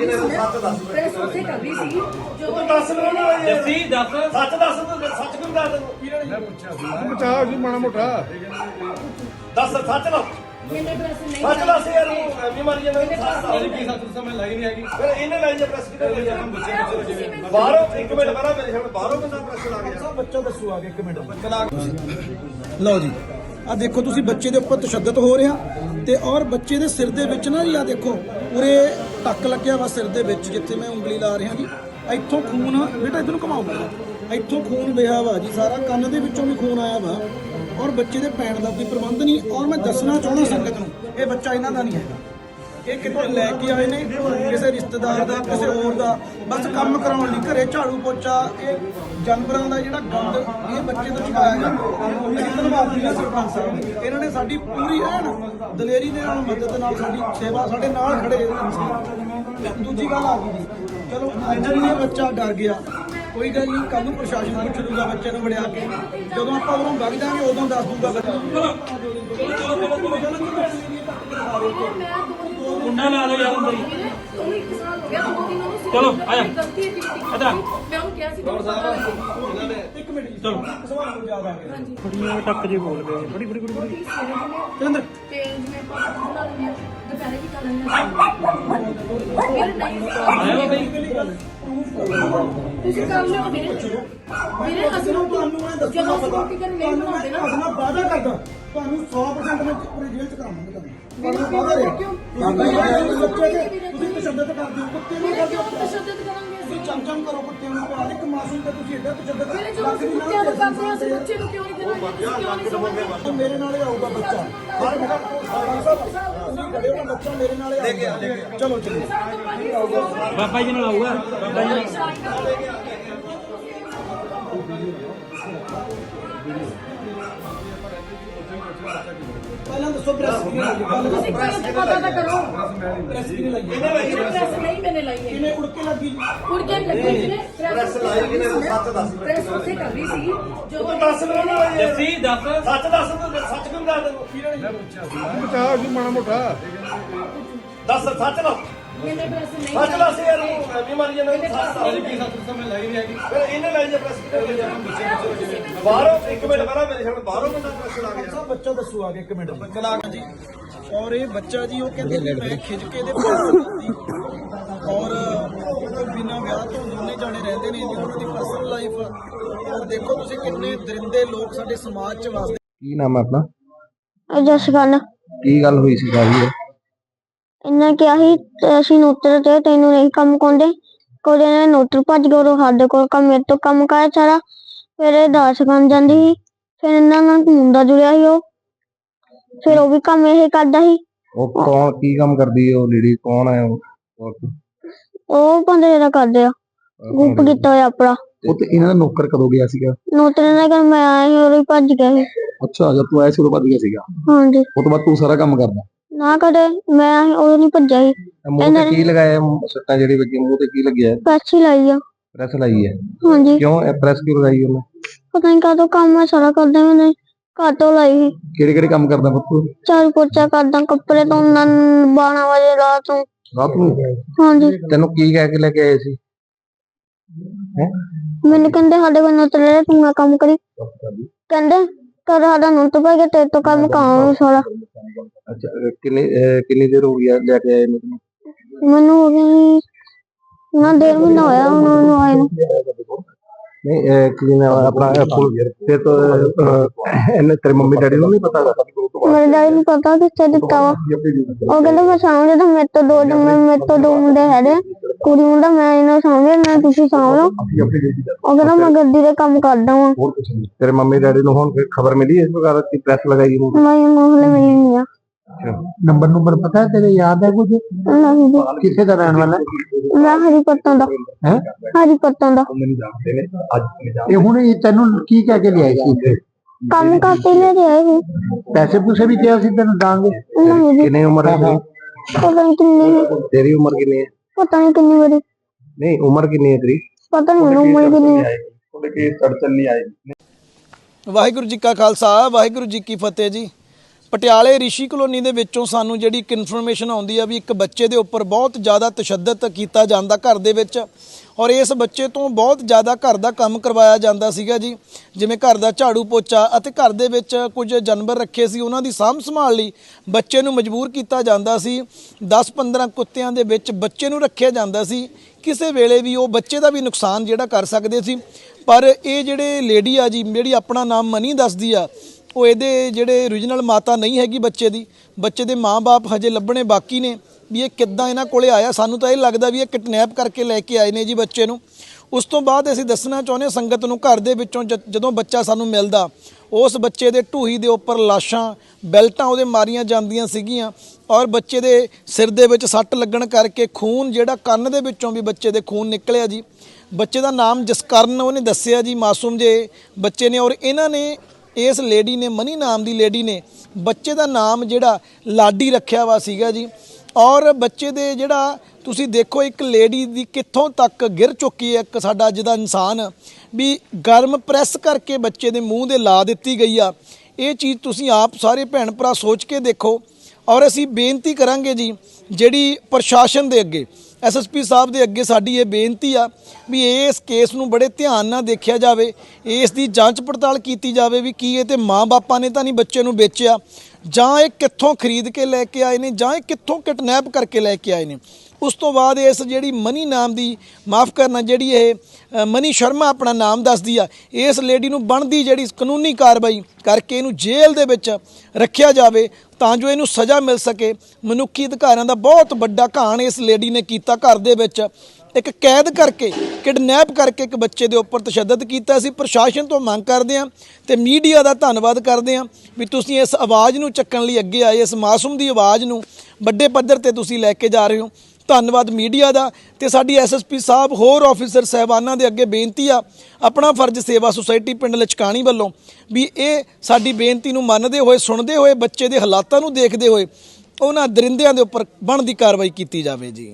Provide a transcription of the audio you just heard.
ਰਹੀ ਸੀ ਮੈਂ ਪ੍ਰੈਸ ਉੱਥੇ ਕਰ ਰਹੀ ਸੀ ਜਦੋਂ ਦੱਸ ਜੱਸੀ ਦੱਸ। ਸੱਚ ਦੱਸ ਤੂੰ ਸੱਚ ਕਿਉਂ ਦੱਸ ਤੈਨੂੰ? ਬਚਾਓ ਜੀ? ਮਾੜਾ ਮੋਟਾ। ਦੱਸ ਸੱਚ ਨਾ ਮੈਨੇ ਪ੍ਰੈਸ ਨਹੀਂ ਸੱਚ ਦੱਸ ਯਾਰ ਤੂੰ ਐਵੇਂ ਮਾਰੀ ਜਾਂਦਾ ਤੂੰ ਸੱਚ ਦੱਸ। ਕੀ ਸੱਤ ਸਮਝ ਲਾਈ ਨਹੀਂ ਹੈਗੀ ਫਿਰ ਇਹਨੇ ਲਾਈ ਜੇ ਪ੍ਰੈਸ ਕਿਤੇ ਲਈ ਜਾਂਦਾ ਬੱਚੇ ਬਾਹਰੋਂ ਇੱਕ ਮਿੰਟ ਪਹਿਲਾਂ ਮੇਰੇ ਸਾਹਮਣੇ ਬਾਹਰੋਂ ਬੰਦਾ ਪ੍ਰੈਸ ਲਾ ਗਿਆ? ਬੱਚਾ ਦੱਸੋ ਆ ਕੇ ਇੱਕ ਮਿੰਟ। ਲਓ ਜੀ। ਆ ਦੇਖੋ ਤੁਸੀਂ ਬੱਚੇ ਦੇ ਉੱਪਰ ਤਸ਼ੱਦਦ ਹੋ ਰਿਹਾ ਤੇ ਔਰ ਬੱਚੇ ਦੇ ਸਿਰ ਦੇ ਵਿੱਚ ਨਾ ਜੀ ਆ ਦੇਖੋ ਉਰੇ ਟੱਕ ਲੱਗਿਆ ਵਾ ਸਿਰ ਦੇ ਵਿੱਚ, ਜਿੱਥੇ ਮੈਂ ਉਂਗਲੀ ਲਾ ਰਿਹਾ ਜੀ। ਇੱਥੋਂ ਖੂਨ, ਬੇਟਾ ਇਧਰ ਨੂੰ ਘਮਾਓ। ਇੱਥੋਂ ਖੂਨ ਵਹਿਆ ਵਾ ਜੀ, ਸਾਰਾ ਕੰਨ ਦੇ ਵਿੱਚੋਂ ਵੀ ਖੂਨ ਆਇਆ ਵਾ। ਔਰ ਬੱਚੇ ਦੇ ਪੈਣ ਦਾ ਕੋਈ ਪ੍ਰਬੰਧ ਨਹੀਂ। ਔਰ ਮੈਂ ਦੱਸਣਾ ਚਾਹੁੰਦਾ ਸੰਗਤ ਨੂੰ, ਇਹ ਬੱਚਾ ਇਹਨਾਂ ਦਾ ਨਹੀਂ ਹੈਗਾ। ਇਹ ਕਿਤੇ ਲੈ ਕੇ ਆਏ ਨੇ, ਕਿਸੇ ਰਿਸ਼ਤੇਦਾਰ ਦਾ, ਕਿਸੇ ਹੋਰ ਦਾ। ਬਸ ਕੰਮ ਕਰਾਉਣ ਲਈ ਘਰੇ ਝਾੜੂ ਪੋਚਾ, ਇਹ ਜਾਨਵਰਾਂ ਦਾ ਜਿਹੜਾ ਗੰਦ, ਇਹ ਬੱਚੇ ਤੋਂ ਚੁਕਾਇਆ ਜਾਂਦਾ ਅਸੀਂ ਧੰਨਵਾਦੀ ਹਾਂ ਸਰਪੰਚ ਸਾਹਿਬ ਇਹਨਾਂ ਨੇ ਸਾਡੀ ਪੂਰੀ ਐਨ ਦਲੇਰੀ ਦੇ ਨਾਲ ਮਦਦ ਨਾਲ ਸਾਡੀ ਸੇਵਾ ਸਾਡੇ ਨਾਲ ਖੜੇ ਦੂਜੀ ਗੱਲ ਆ ਗਈ ਚਲੋ, ਅੱਜ ਇਹ ਬੱਚਾ ਡਰ ਗਿਆ। ਕੋਈ ਗੱਲ ਨਹੀਂ ਕੱਲ ਨੂੰ ਪ੍ਰਸ਼ਾਸਨ ਪੁੱਛ ਲੂਗਾ ਬੱਚੇ ਨੂੰ ਵੜਿਆ ਕੇ। ਜਦੋਂ ਆਪਾਂ ਉਦੋਂ ਵਗ ਜਾਾਂਗੇ ਉਦੋਂ ਦੱਸ ਦੂਗਾ ਬੱਚਾ। ਕੁੰਡਾ ਲਾ ਲਓ ਯਾਰ ਅੰਦਰ ਉਹਨੂੰ ਉਹਨੂੰ ਚਲੋ, ਆਇਆ। ਇੱਧਰ। ਮੈਂ ਉਹਨੂੰ ਕਿਹਾ ਸੀ ਇੱਕ ਮਿੰਟ ਜੀ ਚਲੋ। ਸਵਾਲ ਨੂੰ ਗਿਆ। ਹਾਂਜੀ ਕੁੜੀਆਂ ਟੱਕ ਜੇ ਬੋਲ ਗਏ। ਤੇ ਜਿਵੇਂ ਲੈਂਦੇ ਆ ਦੁਪਹਿਰੇ ਵੀ ਕਰ ਲੈਂਦੇ ਆ ਆਇਆ ਨਹੀਂ ਬਈ ਤੁਸੀਂ ਕਰ ਲਿਓ ਵੀਰੇ। ਵੀਰੇ ਅਸੀਂ ਤੁਹਾਨੂੰ ਤੁਹਾਨੂੰ ਮੈਂ ਦੱਸਣਾ ਜਦੋਂ ਅਸੀਂ ਰੋਟੀ ਕਰਨ ਨਹੀਂ ਤੁਹਾਨੂੰ ਮੈਂ ਬਣਾਉਂਦੇ ਨਾ। ਤੁਹਾਡੇ ਨਾਲ ਵਾਅਦਾ ਕਰਦਾ। ਤੁਹਾਨੂੰ 100% ਮੈਂ ਪੂਰੀ ਜੇਲ੍ਹ ਚ ਕਰਾਵਾਂਗਾ ਤੁਹਾਨੂੰ। ਮੈਨੂੰ ਤੁਹਾਨੂੰ ਵਾਅਦਾ ਰਿਹਾ ਕਿਉਂ? ਤੁਸੀਂ ਬੱਚੇ ਦੇ ਤੁਸੀਂ ਤਸ਼ੱਦਦ ਕਰਦੇ ਹੋ ਕੁੱਤੇ ਨੂੰ ਕਰਦੇ ਹੋ ਤਸ਼ੱਦਦ ਕਰਾਂਗੇ ਤੁਸੀਂ ਅਸੀਂ? ਚਮ ਚਮ ਕਰੋ ਕੁੱਤੇ ਨੂੰ। ਪਿਆਰ ਇੱਕ ਮਾਸੂਮ ਤੇ ਤੁਸੀਂ ਐਡਾ ਤਸ਼ੱਦਦ ਵੀਰੇ ਜਦੋਂ ਅਸੀਂ ਕੁੱਤਿਆਂ ਨੂੰ ਕਰਦੇ ਹਾਂ ਅਸੀਂ ਬੱਚੇ ਨੂੰ ਕਿਉਂ ਨਹੀਂ ਕਰਾਂਗੇ ਤੁਸੀਂ ਕਿਉਂ ਨਹੀਂ ਸਮਝਦੇ ਮੇਰੇ ਨਾਲ ਹੀ ਆਊਗਾ ਬੱਚਾ। ਹਰ ਮੇਰਾ ਤੁਸੀਂ ਖੜੇ ਹੋ ਬੱਚਾ ਮੇਰੇ ਨਾਲ ਹੀ ਆਊਗਾ। ਚਲੋ ਚਲੋ। ਬਾਬਾ ਜੀ ਨਾਲ ਆਊਗਾ। ਬਾਬਾ ਜੀ ਨਾਲ। ਦੱਸੋ ਪ੍ਰੈਸ ਕਿਹਨੇ ਲਾਈ ਗੱਲ ਦੱਸੋ ਤੁਸੀਂ ਪਹਿਲਾਂ ਤਾਂ ਪਤਾ ਤਾਂ ਕਰੋ। ਪ੍ਰੈਸ ਕਿਹਨੇ ਲਾਈ ਵੀਰੇ ਪ੍ਰੈਸ ਨਹੀਂ ਮੈਨੇ ਲਾਈ ਹੈ। ਕਿਵੇਂ ਉੜ ਕੇ ਲੱਗੀ? ਉੜ ਕੇ ਲੱਗੇ ਵੀਰੇ ਪ੍ਰੈਸ ਲਾਈ ਕਿਨੇ ਸੱਚ ਦੱਸ ਪ੍ਰੈਸ ਉੱਥੇ ਕਰ ਰਹੀ ਸੀ ਜਦੋਂ ਦੱਸ ਮੈਨੂੰ ਯਾਰ ਜੱਸੀ ਦੱਸ। ਸੱਚ ਦੱਸ ਤੂੰ ਸੱਚ ਕਿਉਂ ਦੱਸ ਤੈਨੂੰ ਬਚਾਓ ਜੀ ਮਾੜਾ ਮੋਟਾ। ਦੱਸ ਸੱਚ ਨਾ ਮੈਨੇ ਪ੍ਰੈਸ ਨਹੀਂ ਸੱਚ ਲਾਈ। ਦੱਸ ਯਾਰ ਤੂੰ ਐਵੇਂ ਮਾਰੀ ਜਾਂਦਾ ਤੂੰ ਸੱਚ ਦੱਸ ਕੀ ਸੱਤ ਸਮਝ ਲਾਈ ਨਹੀਂ ਹੈਗੀ। ਫਿਰ ਇਹਨੇ ਲਾਈ ਜੇ ਪ੍ਰੈਸ ਕਿਤੇ ਲਈ ਜਾਂਦਾ ਬਾਹਰੋਂ ਇੱਕ ਮਿੰਟ ਪਹਿਲਾਂ ਮੇਰੇ ਸਾਹਮਣੇ ਬਾਹਰੋਂ ਬੰਦਾ ਪ੍ਰੈਸ ਲਾ ਗਿਆ। ਸਭ ਬੱਚਾ ਦੱਸੋ ਆ ਕੇ ਇੱਕ ਮਿੰਟ ਚਲਾ ਗਿਆ ਜੀ। ਔਰ ਇਹ ਬੱਚਾ ਜੀ ਉਹ ਕਹਿੰਦੇ ਮੈਂ ਖਿੱਚ ਕੇ ਪੈਰ ਦਿੱਤੀ ਔਰ ਉਹ ਬਿਨਾਂ ਵਿਆਹ ਤੋਂ ਦੋਨੇ ਜਾਣੇ ਰਹਿੰਦੇ ਨੇ ਜੀ ਉਹਨਾਂ ਦੀ ਪਰਸਨਲ ਲਾਈਫ ਔਰ ਦੇਖੋ ਤੁਸੀਂ ਕਿੰਨੇ ਦਰਿੰਦੇ ਲੋਕ ਸਾਡੇ ਸਮਾਜ 'ਚ ਵਸਦੇ। ਕੀ ਨਾਮ ਹੈ ਆਪਣਾ? ਜਸ ਗੱਲ। ਕੀ ਗੱਲ ਹੋਈ ਸੀ ਸਾਰੀ ਇਹ? ਇਹਨਾਂ ਕਿਹਾ ਸੀ ਤੇ ਅਸੀਂ ਨੋਟਰ ਤੇ ਤੈਨੂੰ ਨਹੀਂ ਕੰਮ ਕੋਂਦੇ ਕੋਲੇ ਨੇ ਨੋਟਰ ਭੱਜ ਗਏ ਉਹ ਸਾਡੇ ਕੋਲ ਕੰਮ ਮੇਰੇ ਤੋਂ ਕੰਮ ਕਰਾਇਆ ਸਾਰਾ। ਫਿਰ ਇਹ ਦਾਸ ਬਣ ਜਾਂਦੀ ਸੀ। ਫਿਰ ਇਹਨਾਂ ਨਾਲ ਮੁੰਡਾ ਜੁੜਿਆ ਸੀ ਉਹ। ਫਿਰ ਉਹ ਵੀ ਕੰਮ ਇਹ ਕਰਦਾ ਸੀ। ਉਹ ਕੌਣ ਕੀ ਕੰਮ ਕਰਦੀ ਹੈ ਉਹ ਲੇਡੀ ਕੌਣ ਹੈ ਉਹ? ਔਰਤ? ਉਹ ਬੰਦੇ ਦਾ ਕਰਦੇ ਆ। ਗੁੱਪ ਕੀਤਾ ਹੋਇਆ ਆਪਣਾ। ਉਹ ਤੇ ਇਹਨਾਂ ਦਾ ਨੌਕਰ ਕਦੋਂ ਗਿਆ ਸੀਗਾ? ਨੋਟਰ ਨੇ ਕਰ ਮੈਂ ਆਇਆ ਸੀ ਉਹ ਵੀ ਭੱਜ ਗਿਆ ਸੀ। ਅੱਛਾ ਜਦ ਤੂੰ ਆਇਆ ਸੀ ਉਦੋਂ ਭੱਜ ਗਿਆ ਸੀਗਾ? ਹਾਂਜੀ। ਉਹ ਤੋਂ ਬਾਅਦ ਤੂੰ ਸਾਰਾ ਕੰਮ ਕਰਦਾ? ਨਾ ਕਰੇ ਮੈਂ ਉਹ ਨਹੀਂ ਭੱਜਿਆ ਸੀ। ਮੂੰਹ ਤੇ ਕੀ ਲਗਾਇਆ ਸੱਟਾਂ ਜਿਹੜੀ ਵੱਜੀ ਮੂੰਹ ਤੇ ਕੀ ਲੱਗਿਆ? ਪੈਸੇ ਹੀ ਲਾਈ ਆ। ਪ੍ਰੈਸ ਲਾਈ ਹੈ ਹਾਂਜੀ। ਕਿਉਂ? ਇਹ ਪ੍ਰੈਸ ਕਿਉਂ ਲਗਾਈ ਉਹਨੇ? ਪਤਾ ਨਹੀਂ ਕਾਹਤੋਂ ਕੰਮ ਮੈਂ ਸਾਰਾ ਕਰਦਾ ਮੈਨੇ ਕਾਟੋ ਲਾਈ ਸੀ। ਕਿਹੜੇ ਕਿਹੜੇ ਕੰਮ ਕਰਦਾ ਬੱਤੂ ਝਾੜੂ ਪੋਚਾ ਕਰਦਾ ਕੱਪੜੇ ਧੋਣਾ 12 ਵਜੇ ਰਾਤ ਨੂੰ। ਰਾਤ ਨੂੰ? ਹਾਂਜੀ। ਤੈਨੂੰ ਕੀ ਕਹਿ ਕੇ ਲੈ ਕੇ ਆਏ ਸੀ? ਹੈ? ਮੈਨੂੰ ਕਹਿੰਦੇ ਸਾਡੇ ਕੋਲ ਨੋਟ ਲੈ ਤੂੰ ਕੰਮ ਕਰੀ। ਕਹਿੰਦੇ ਕਰ ਸਾਡਾ ਨੋਟ ਪੈ ਗਿਆ ਤੇਰੇ ਤੋਂ ਕੰਮ ਕਾਉਂ ਸਾਰਾ। ਅੱਛਾ ਅਹ ਕਿੰਨੀ ਅਹ ਕਿੰਨੀ ਦੇਰ ਹੋ ਗਈ ਆ ਲੈ ਕੇ ਆਏ ਨੂੰ ਤੈਨੂੰ? ਮੈਨੂੰ ਹੋ ਗਈ ਨਾ ਡੇਢ ਮਹੀਨਾ ਹੋਇਆ ਉਹਨਾਂ ਨੂੰ ਆਏ ਨੂੰ। ਨਹੀਂ ਅਹ ਕੀ ਨਾਮ ਹੈ ਆਪਣਾ ਫੁੱਲ ਤੇ ਤਾਂ ਅਹ, ਇਹਨੇ ਤੇਰੇ ਮੰਮੀ ਡੈਡੀ ਨੂੰ ਨਹੀਂ ਪਤਾ ਮੇਰੇ ਡੈਡੀ ਨੂੰ ਪਤਾ ਕਿੱਥੇ ਦਿੱਤਾ ਵਾ। ਉਹ ਕਹਿੰਦੇ ਮੈਂ ਸਾਂਭਦੇ ਤਾਂ ਮੇਰੇ ਤੋਂ ਦੋ ਜਣੇ ਮੇਰੇ ਤੋਂ ਦੋ ਮੁੰਡੇ ਹੈਗੇ ਕੁੜੀ ਮੁੰਡਾ ਮੈਂ ਇਹਨਾਂ ਸਾਂਭੇ ਨਾ ਤੁਸੀਂ ਸਾਂਭ ਲਓ। ਉਹ ਕਹਿੰਦਾ ਮੈਂ ਗੱਡੀ ਦੇ ਕੰਮ ਕਰਦਾ ਵਾਂ। ਤੇਰੇ ਮੰਮੀ ਡੈਡੀ ਨੂੰ ਹੁਣ ਫਿਰ ਖਬਰ ਮਿਲੀ ਇਸ ਪ੍ਰਕਾਰ ਦੀ ਪ੍ਰੈਸ ਲਗਾਈ ਨੂੰ ਮੈਂ ਮੋਹਲੇ ਮਿਲੀ ਨਹੀਂ ਆ। ਨੰਬਰ ਨੰਬਰ ਪਤਾ ਹੈ ਤੇਰੇ ਯਾਦ ਹੈ ਕੁਝ? ਨਹੀਂ ਜੀ। ਕਿੱਥੇ ਦਾ ਰਹਿਣ ਵਾਲਾ ਮੈਂ ਹਰੀ ਪੱਤੋਂ ਦਾ। ਹੈ ਹਰੀ ਪੱਤੋਂ ਦਾ ਇਹ ਹੁਣ ਇਹ ਤੈਨੂੰ ਕੀ ਕਹਿ ਕੇ ਲਿਆਈ ਸੀ? ਇੱਥੇ ਕੰਮ ਕਰਤੇ ਲੈ ਕੇ ਆਏ ਸੀ। ਪੈਸੇ ਪੂਸੇ ਵੀ ਕਿਹਾ ਸੀ ਤੈਨੂੰ ਦਾਂਗੇ? ਨਹੀਂ ਜੀ। ਕਿੰਨੀ ਉਮਰ ਹੈ ਤੇਰੀ? ਪਤਾ ਨਹੀਂ ਕਿੰਨੀ। ਤੇਰੀ ਉਮਰ ਕਿੰਨੀ ਹੈ? ਪਤਾ ਨਹੀਂ ਕਿੰਨੀ ਵਾਰੀ ਨਹੀਂ ਉਮਰ ਕਿੰਨੀ ਹੈ ਤੇਰੀ? ਪਤਾ ਨਹੀਂ ਉਮਰ ਕਿੰਨੀ ਹੈ। ਉਹਦੇ ਕੀ ਤੜਚਲ ਨਹੀਂ ਆਈ ਵਾਹਿਗੁਰੂ ਜੀ ਕਾ ਖਾਲਸਾ ਵਾਹਿਗੁਰੂ ਜੀ ਕੀ ਫਤਿਹ ਜੀ। ਪਟਿਆਲੇ ਰਿਸ਼ੀ ਕਲੋਨੀ ਦੇ ਵਿੱਚੋਂ ਸਾਨੂੰ ਜਿਹੜੀ ਇੱਕ ਇਨਫੋਰਮੇਸ਼ਨ ਆਉਂਦੀ ਆ ਵੀ ਇੱਕ ਬੱਚੇ ਦੇ ਉੱਪਰ ਬਹੁਤ ਜ਼ਿਆਦਾ ਤਸ਼ੱਦਦ ਕੀਤਾ ਜਾਂਦਾ ਘਰ ਦੇ ਵਿੱਚ। ਔਰ ਇਸ ਬੱਚੇ ਤੋਂ ਬਹੁਤ ਜ਼ਿਆਦਾ ਘਰ ਦਾ ਕੰਮ ਕਰਵਾਇਆ ਜਾਂਦਾ ਸੀਗਾ ਜੀ। ਜਿਵੇਂ ਘਰ ਦਾ ਝਾੜੂ ਪੋਚਾ ਅਤੇ ਘਰ ਦੇ ਵਿੱਚ ਕੁਝ ਜਾਨਵਰ ਰੱਖੇ ਸੀ, ਉਹਨਾਂ ਦੀ ਸਾਂਭ ਸੰਭਾਲ ਲਈ ਬੱਚੇ ਨੂੰ ਮਜਬੂਰ ਕੀਤਾ ਜਾਂਦਾ ਸੀ। 10-15 ਕੁੱਤਿਆਂ ਦੇ ਵਿੱਚ ਬੱਚੇ ਨੂੰ ਰੱਖਿਆ ਜਾਂਦਾ ਸੀ। ਕਿਸੇ ਵੇਲੇ ਵੀ ਉਹ ਬੱਚੇ ਦਾ ਵੀ ਨੁਕਸਾਨ ਜਿਹੜਾ ਕਰ ਸਕਦੇ ਸੀ। ਪਰ ਇਹ ਜਿਹੜੇ ਲੇਡੀ ਆ ਜੀ, ਜਿਹੜੀ ਆਪਣਾ ਨਾਮ ਮਨੀ ਦੱਸਦੀ ਆ ਉਹ ਇਹਦੇ ਜਿਹੜੇ origignal ਮਾਤਾ ਨਹੀਂ ਹੈਗੀ ਬੱਚੇ ਦੀ, ਬੱਚੇ ਦੇ ਮਾਪੇ ਹਜੇ ਲੱਭਣੇ ਬਾਕੀ ਨੇ, ਵੀ ਇਹ ਕਿੱਦਾਂ ਇਹਨਾਂ ਕੋਲੇ ਆਇਆ। ਸਾਨੂੰ ਤਾਂ ਇਹ ਲੱਗਦਾ ਵੀ ਇਹ ਕਿਡਨੈਪ ਕਰਕੇ ਲੈ ਕੇ ਆਏ ਨੇ ਜੀ ਬੱਚੇ ਨੂੰ। ਉਸ ਤੋਂ ਬਾਅਦ ਅਸੀਂ ਦੱਸਣਾ ਚਾਹੁੰਦੇ ਹਾਂ, ਸੰਗਤ ਨੂੰ ਘਰ ਦੇ ਵਿੱਚੋਂ ਜਦੋਂ ਬੱਚਾ ਸਾਨੂੰ ਮਿਲਦਾ, ਉਸ ਬੱਚੇ ਦੇ ਢੂਹੀ ਦੇ ਉੱਪਰ ਲਾਸ਼ਾਂ, ਬੈਲਟਾਂ ਉਹਦੇ ਮਾਰੀਆਂ ਜਾਂਦੀਆਂ ਸੀਗੀਆਂ ਔਰ ਬੱਚੇ ਦੇ ਸਿਰ ਦੇ ਵਿੱਚ ਸੱਟ ਲੱਗਣ ਕਰਕੇ ਖੂਨ ਜਿਹੜਾ ਕੰਨ ਦੇ ਵਿੱਚੋਂ ਵੀ ਬੱਚੇ ਦੇ ਖੂਨ ਨਿਕਲਿਆ ਜੀ। ਬੱਚੇ ਦਾ ਨਾਮ ਜਸਕਰਨ, ਉਹਨੇ ਦੱਸਿਆ ਜੀ, ਮਾਸੂਮ ਜੇ ਬੱਚੇ ਨੇ ਔਰ ਇਹਨਾਂ ਨੇ ਇਸ ਲੇਡੀ ਨੇ, ਮਨੀ ਨਾਮ ਦੀ ਲੇਡੀ ਨੇ, ਬੱਚੇ ਦਾ ਨਾਮ ਜਿਹੜਾ ਲਾਡੀ ਰੱਖਿਆ ਵਾ ਸੀਗਾ ਜੀ। ਔਰ ਬੱਚੇ ਦੇ ਜਿਹੜਾ, ਤੁਸੀਂ ਦੇਖੋ ਇੱਕ ਲੇਡੀ ਦੀ ਕਿੱਥੋਂ ਤੱਕ ਗਿਰ ਚੁੱਕੀ ਹੈ ਇੱਕ ਸਾਡਾ ਅੱਜ ਦਾ ਇਨਸਾਨ। ਵੀ ਗਰਮ ਪ੍ਰੈਸ ਕਰਕੇ ਬੱਚੇ ਦੇ ਮੂੰਹ ਦੇ ਲਾ ਦਿੱਤੀ ਗਈ ਆ। ਇਹ ਚੀਜ਼ ਤੁਸੀਂ ਆਪ ਸਾਰੇ ਭੈਣ ਭਰਾ ਸੋਚ ਕੇ ਦੇਖੋ। ਔਰ ਅਸੀਂ ਬੇਨਤੀ ਕਰਾਂਗੇ ਜੀ, ਜਿਹੜੀ ਪ੍ਰਸ਼ਾਸਨ ਦੇ ਅੱਗੇ ਐਸਐਸਪੀ ਸਾਹਿਬ ਦੇ ਅੱਗੇ ਸਾਡੀ ਇਹ ਬੇਨਤੀ ਆ ਵੀ ਇਸ ਕੇਸ ਨੂੰ ਬੜੇ ਧਿਆਨ ਨਾਲ ਦੇਖਿਆ ਜਾਵੇ, ਇਸ ਦੀ ਜਾਂਚ ਪੜਤਾਲ ਕੀਤੀ ਜਾਵੇ ਵੀ ਕੀ ਇਹ ਤੇ ਮਾਂ-ਬਾਪਾਂ ਨੇ ਤਾਂ ਨਹੀਂ ਬੱਚੇ ਨੂੰ ਵੇਚਿਆ, ਜਾਂ ਇਹ ਕਿੱਥੋਂ ਖਰੀਦ ਕੇ ਲੈ ਕੇ ਆਏ ਨੇ, ਜਾਂ ਇਹ ਕਿੱਥੋਂ ਕਿਡਨੈਪ ਕਰਕੇ ਲੈ ਕੇ ਆਏ ਨੇ। ਉਸ ਤੋਂ ਬਾਅਦ ਇਸ ਜਿਹੜੀ ਮਨੀ ਨਾਮ ਦੀ, ਮਾਫ ਕਰਨਾ, ਜਿਹੜੀ ਇਹ ਮਨੀ ਸ਼ਰਮਾ ਆਪਣਾ ਨਾਮ ਦੱਸਦੀ ਆ, ਇਸ ਲੇਡੀ ਨੂੰ ਬਣਦੀ ਜਿਹੜੀ ਕਾਨੂੰਨੀ ਕਾਰਵਾਈ ਕਰਕੇ ਇਹਨੂੰ ਜੇਲ੍ਹ ਦੇ ਵਿੱਚ ਰੱਖਿਆ ਜਾਵੇ ਤਾਂ ਜੋ ਇਹਨੂੰ ਸਜ਼ਾ ਮਿਲ ਸਕੇ। ਮਨੁੱਖੀ ਅਧਿਕਾਰਾਂ ਦਾ ਬਹੁਤ ਵੱਡਾ ਘਾਣ ਇਸ ਲੇਡੀ ਨੇ ਕੀਤਾ ਘਰ ਦੇ ਵਿੱਚ। ਇੱਕ ਕੈਦ ਕਰਕੇ, ਕਿਡਨੈਪ ਕਰਕੇ ਇੱਕ ਬੱਚੇ ਦੇ ਉੱਪਰ ਤਸ਼ੱਦਦ ਕੀਤਾ ਸੀ। ਪ੍ਰਸ਼ਾਸਨ ਤੋਂ ਮੰਗ ਕਰਦੇ ਹਾਂ ਤੇ ਮੀਡੀਆ ਦਾ ਧੰਨਵਾਦ ਕਰਦੇ ਹਾਂ ਵੀ ਤੁਸੀਂ ਇਸ ਆਵਾਜ਼ ਨੂੰ ਚੱਕਣ ਲਈ ਅੱਗੇ ਆਏ, ਇਸ ਮਾਸੂਮ ਦੀ ਆਵਾਜ਼ ਨੂੰ ਵੱਡੇ ਪੱਧਰ ਤੇ ਤੁਸੀਂ ਲੈ ਕੇ ਜਾ ਰਹੇ ਹੋ। ਧੰਨਵਾਦ ਮੀਡੀਆ ਦਾ ਤੇ ਸਾਡੀ ਐਸਐਸਪੀ ਸਾਹਿਬ ਹੋਰ ਆਫੀਸਰ ਸਹਿਬਾਨਾਂ ਦੇ ਅੱਗੇ ਬੇਨਤੀ ਆ ਆਪਣਾ ਫਰਜ਼ ਸੇਵਾ ਸੁਸਾਇਟੀ ਪਿੰਡ ਲਚਕਾਣੀ ਵੱਲੋਂ ਵੀ ਇਹ ਸਾਡੀ ਬੇਨਤੀ ਨੂੰ ਮੰਨਦੇ ਹੋਏ, ਸੁਣਦੇ ਹੋਏ, ਬੱਚੇ ਦੇ ਹਾਲਾਤਾਂ ਨੂੰ ਦੇਖਦੇ ਹੋਏ ਉਹਨਾਂ ਦਰਿੰਦਿਆਂ ਦੇ ਉੱਪਰ ਬਣਦੀ ਕਾਰਵਾਈ ਕੀਤੀ ਜਾਵੇ ਜੀ।